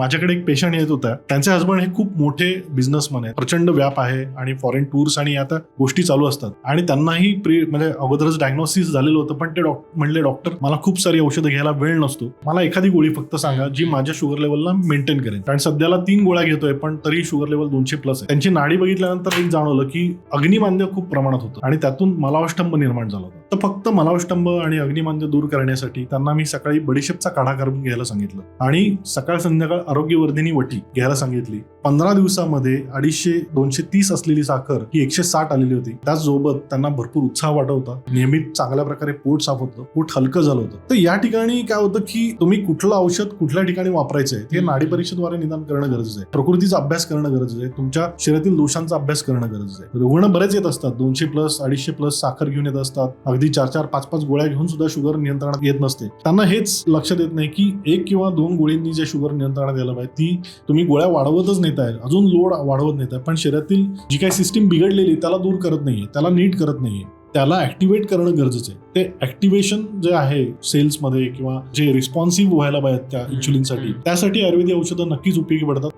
माझ्याकडे एक पेशंट येत होता. त्यांचे हसबंड हे खूप मोठे बिझनेसमॅन आहेत. प्रचंड व्याप आहे आणि फॉरेन टूर्स आणि आता गोष्टी चालू असतात. आणि त्यांनाही प्री म्हणजे अगोदरच डायग्नोसिस झालेलं होतं पण ते डॉक्टर म्हणले डॉक्टर मला खूप सारी औषधं घ्यायला वेळ नसतो. मला एखादी गोळी फक्त सांगा जी माझ्या शुगर लेवलला मेंटेन करेल. कारण सध्याला तीन गोळ्या घेतोय पण तरी शुगर लेवल दोनशे प्लस आहे. त्यांची नाडी बघितल्यानंतर एक जाणवलं की अग्निमांद्य खूप प्रमाणात होतं आणि त्यातून मलावष्टंभ निर्माण झाला होता. तर फक्त मलावष्टंभ आणि अग्निमांद्य दूर करण्यासाठी त्यांना मी सकाळी बडीशेपचा काढा करून घ्यायला सांगितलं. आणि सकाळ संध्याकाळ आरोग्यवर्धिनी वटी घ्यायला सांगितली. पंधरा दिवसामध्ये अडीचशे दोनशे तीस असलेली साखर ही एकशे साठ आलेली होती. त्याचसोबत त्यांना भरपूर उत्साह वाटत होता नियमित चांगल्या प्रकारे पोट साफ होतं. पोट हलकं झालं होतं. तर या ठिकाणी काय होतं की तुम्ही कुठलं औषध कुठल्या ठिकाणी वापरायचं आहे हे नाडी परीक्षेद्वारे निदान करणं गरजेचं आहे. प्रकृतीचा अभ्यास करणं गरजेचं आहे. तुमच्या शरीरातील दोषांचा अभ्यास करणं गरजेचं आहे. रुग्ण बरेच येत असतात. दोनशे प्लस अडीचशे प्लस साखर घेऊन येत असतात. अगदी चार चार पाच पाच गोळ्या घेऊन सुद्धा शुगर नियंत्रणात येत नसते. त्यांना हेच लक्षात येत नाही की एक किंवा दोन गोळींनी जे शुगर नियंत्रणात यायला पाहिजे ती तुम्ही गोळ्या वाढवतच नाही. नेत आहे अजून लोड वाढवत नेत आहे पण शरीरातील जी काही सिस्टीम बिघडलेली त्याला दूर करत नाहीये. त्याला नीट करत नाहीये. त्याला ऍक्टिव्हेट करणं गरजेचं आहे. ते ऍक्टिव्हेशन जे आहे सेल्समध्ये किंवा जे रिस्पॉन्सिव्ह व्हायला पाहिजे त्या इन्शुलिनसाठी त्यासाठी आयुर्वेदिक औषधं नक्कीच उपयोगी पडतात.